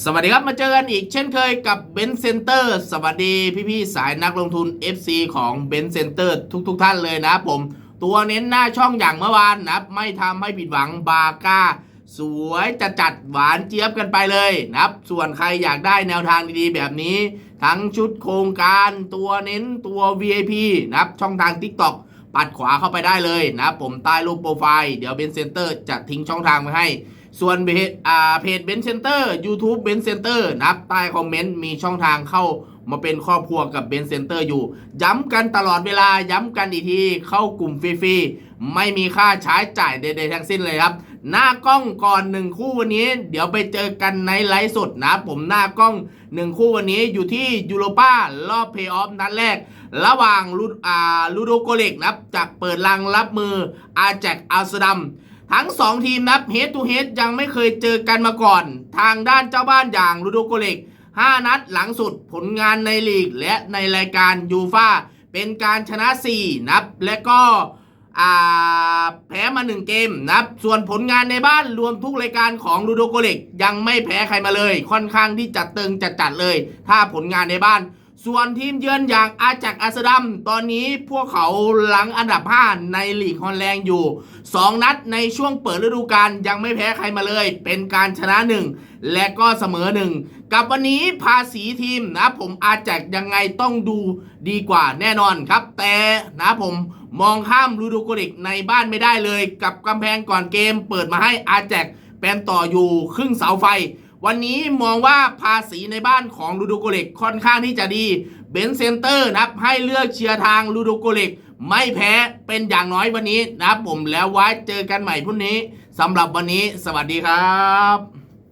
สวัสดีครับมาเจอกันอีกเช่นเคยกับเบนซ์เซ็นเตอร์สวัสดีพี่ๆสายนักลงทุน FC ของเบนซ์เซ็นเตอร์ทุกๆทท่านเลยนะผม ตัวเน้นหน้าช่องอย่างเมื่อวานนะไม่ทำให้ผิดหวังบาก้า สวยจะจัดหวานเจี๊ยบกันไปเลยนะครับส่วนใครอยากได้แนวทางดีๆ แบบนี้ ทั้งชุดโครงการตัวเน้นตัว VIP นะครับช่องทาง TikTok ปัดขวาเข้าไปได้เลยนะผมใต้รูปโปรไฟล์เดี๋ยวเบนซ์เซ็นเตอร์จะทิ้งช่องทางไว้ให้ ส่วนเพจเบนเซนเตอร์ YouTube เบนเซนเตอร์นะครับใต้คอมเมนต์มีช่องทางเข้ามาเป็นครอบครัวกับเบนเซนเตอร์อยู่ ย้ำกันตลอดเวลาย้ำกันอีกที เข้ากลุ่มฟรีๆ ไม่มีค่าใช้จ่ายใดๆทั้งสิ้นเลยครับ หน้ากล้องก่อนหนึ่งคู่วันนี้ เดี๋ยวไปเจอกันในไลฟ์สดนะ ผมหน้ากล้องหนึ่งคู่วันนี้อยู่ที่ยูโรป้ารอบเพย์ออฟนัดแรก ระหว่างลูดอ่าลูโดโกเล็กนะครับจากเปิดรังรับมืออาแจกอัลสดัม ทั้ง 2 ทีมนับเฮดทูเฮดยังไม่เคยเจอกันมาก่อน ทางด้านเจ้าบ้านอย่างลูโดโกเล็ก5 นัดหลังสุดผลงานในลีกและในรายการยูฟาเป็นการชนะ 4 นับและก็อ่าแพ้มา 1 เกมนับ ส่วนผลงานในบ้านรวมทุกรายการของลูโดโกเล็กยังไม่แพ้ใครมาเลย ค่อนข้างที่จัดตึงจัดจัดๆเลย ถ้าผลงานในบ้าน ส่วนทีมเยือนอย่างอาจักอัสดัมตอนนี้พวกเขาหลังอันดับ 5 ในลีกฮอลแลนด์อยู่ 2 นัดในช่วงเปิดฤดูกาลยังไม่แพ้ใครมาเลย เป็นการชนะ 1 และก็เสมอ 1 กับวันนี้ภาษีทีมนะผมอาจักยังไงต้องดูดีกว่าแน่นอนครับ แต่นะผมมองข้ามลูดูโกริกในบ้านไม่ได้เลย กับกำแพงก่อนเกมเปิดมาให้อาแจกเป็นต่ออยู่ครึ่งเสาไฟ วันนี้มองว่าภาษีในบ้านของลูดูโกเล็กค่อนข้างที่จะดีเบนเซนเตอร์นะครับให้เลือกเชียร์ทางลูดูโกเล็กไม่แพ้เป็นอย่างน้อยวันนี้นะครับผมแล้วไว้เจอกันใหม่พรุ่งนี้สำหรับวันนี้ สวัสดีครับ